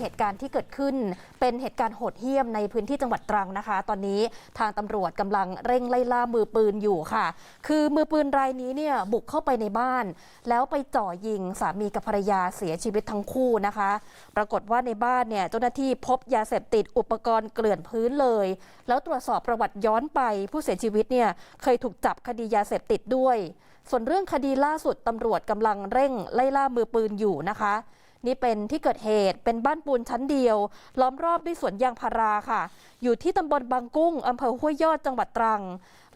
เหตุการณ์ที่เกิดขึ้น เป็นเหตุการณ์โหดเหี้ยมในพื้นที่จังหวัดตรังนะคะ ตอนนี้ทางตำรวจกำลังเร่งไล่ล่ามือปืนอยู่ค่ะ คือมือปืนรายนี้เนี่ยบุกเข้าไปในบ้าน แล้วไปจ่อยิงสามีกับภรรยาเสียชีวิตทั้งคู่นะคะ ปรากฏว่าในบ้านเนี่ยเจ้าหน้าที่พบยาเสพติดอุปกรณ์เกลื่อนพื้นเลย แล้วตรวจสอบประวัติย้อนไปผู้เสียชีวิตเนี่ยเคยถูกจับคดียาเสพติดด้วย ส่วนเรื่องคดีล่าสุดตำรวจกำลังเร่งไล่ล่ามือปืนอยู่นะคะ นี่เป็นที่เกิดเหตุเป็นบ้านปูนชั้นเดียว ล้อมรอบด้วยสวนยางพาราค่ะ อยู่ที่ตำบลบางกุ้งอำเภอห้วยยอดจังหวัดตรัง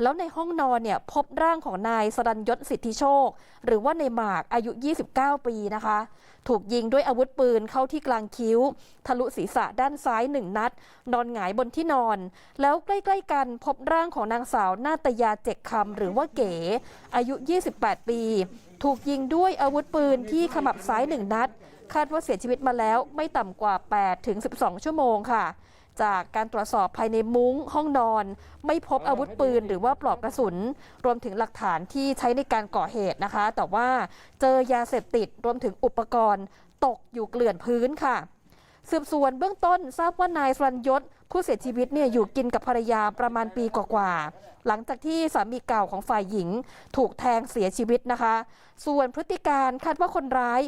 แล้วในห้องนอนเนี่ยพบร่างของนายสรัญยศสิทธิโชค หรือว่าในหมากอายุ 29 ปีนะคะ ถูกยิงด้วยอาวุธปืนเข้าที่กลางคิ้ว ทะลุศีรษะด้านซ้ายหนึ่งนัด นอนหงายบนที่นอน แล้วใกล้ๆกันพบร่างของนางสาวนาตยาเจกคำหรือว่าเก๋อายุ 28 ปี ถูกยิงด้วยอาวุธปืนที่ขมับซ้ายหนึ่งนัด คาดว่าเสียชีวิตมาแล้วไม่ต่ำกว่า 8 ถึง 12 ชั่วโมงค่ะ จากการตรวจสอบภายในมุ้งห้องนอน ไม่พบอาวุธปืนหรือว่าปลอกกระสุน รวมถึงหลักฐานที่ใช้ในการก่อเหตุนะคะ แต่ว่าเจอยาเสพติดรวมถึงอุปกรณ์ ตกอยู่เกลื่อนพื้นค่ะสืบสวนเบื้องต้นทราบว่านายสรัญยศ ผู้เสียชีวิตเนี่ยอยู่กินกับภรรยาประมาณปีกว่าๆหลังจากที่สามีเก่าของฝ่ายหญิงถูกแทงเสียชีวิตนะคะ ส่วนพฤติการคาดว่าคนร้าย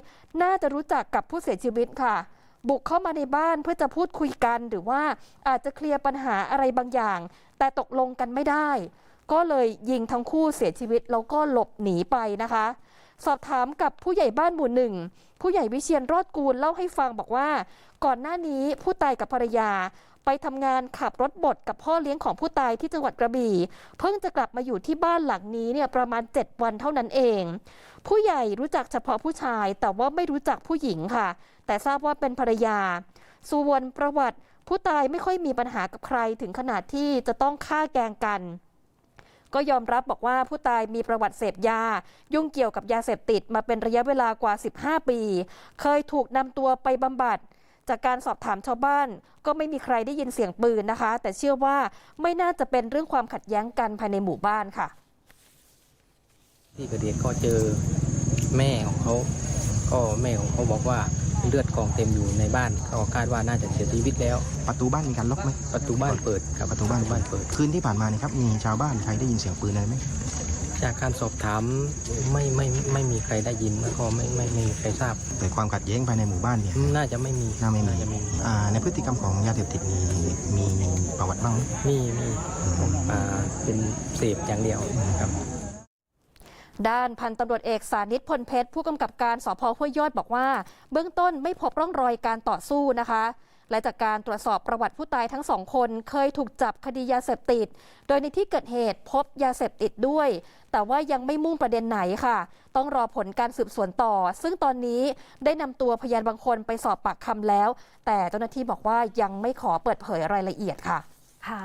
น่าจะรู้จักกับผู้เสียชีวิตค่ะ บุกเข้ามาในบ้านเพื่อจะพูดคุยกันหรือว่าอาจจะเคลียร์ปัญหาอะไรบางอย่าง แต่ตกลงกันไม่ได้ ก็เลยยิงทั้งคู่เสียชีวิตแล้วก็หลบหนีไปนะคะ สอบถามกับผู้ใหญ่บ้านหมู่หนึ่งผู้ใหญ่วิเชียนรอดกูลเล่าให้ฟังบอกว่า ก่อนหน้านี้ผู้ตายกับภรรยา ไปทำงานขับรถบดกับพ่อเลี้ยงของผู้ตายที่จังหวัดกระบี่ เพิ่งจะกลับมาอยู่ที่บ้านหลังนี้เนี่ยประมาณ 7 วันเท่านั้นเอง ผู้ใหญ่รู้จักเฉพาะผู้ชาย แต่ว่าไม่รู้จักผู้หญิงค่ะ แต่ทราบว่าเป็นภรรยาส่วนประวัติผู้ตายไม่ค่อยมีปัญหากับใครถึงขนาดที่จะต้องฆ่าแกงกัน ก็ยอมรับบอกว่าผู้ตายมีประวัติเสพยา ยุ่งเกี่ยวกับยาเสพติดมาเป็นระยะเวลากว่า 15 ปี เคยถูกนำตัวไปบำบัดจากการสอบถามชาวบ้านก็ไม่มีใครได้ยินเสียงปืนนะคะ แต่เชื่อว่าไม่น่าจะเป็นเรื่องความขัดแย้งกันภายในหมู่บ้านค่ะ ที่เกิดเหตุก็เจอแม่ของเขา ก็แม่ของเขาบอกว่าเลือดกองเต็มอยู่ในบ้านก็คาดว่าน่าจะเสียชีวิตแล้ว ประตูบ้านมีการล็อกไหมประตูบ้านเปิดครับประตูบ้านบ้านเปิด คืนที่ผ่านมานี่ครับมีชาวบ้านใครได้ยินเสียงปืนอะไรไหมจากการสอบถามไม่ไม่ไม่มีใครได้ยินแล้วก็ไม่ไม่ไม่มีใครทราบ แต่ความขัดแย้งภายในหมู่บ้านเนี่ยน่าจะไม่มีน่าไม่มีจะไม่มีอ่าในพฤติกรรมของยาเสพติดมีมีประวัติบ้างไหมมีมีอืมอ่าเป็นเสพอย่างเดียวครับ ด้านพันตำรวจเอกสานิตพลเพชร ผู้กำกับการสพห้วยยอดบอกว่า เบื้องต้นไม่พบร่องรอยการต่อสู้นะคะ และจากการตรวจสอบประวัติผู้ตายทั้งสองคน เคยถูกจับคดียาเสพติด โดยในที่เกิดเหตุพบยาเสพติดด้วย แต่ว่ายังไม่มุ่งประเด็นไหนค่ะ ต้องรอผลการสืบสวนต่อ ซึ่งตอนนี้ได้นำตัวพยานบางคนไปสอบปากคำแล้ว แต่เจ้าหน้าที่บอกว่ายังไม่ขอเปิดเผยรายละเอียดค่ะ ค่ะ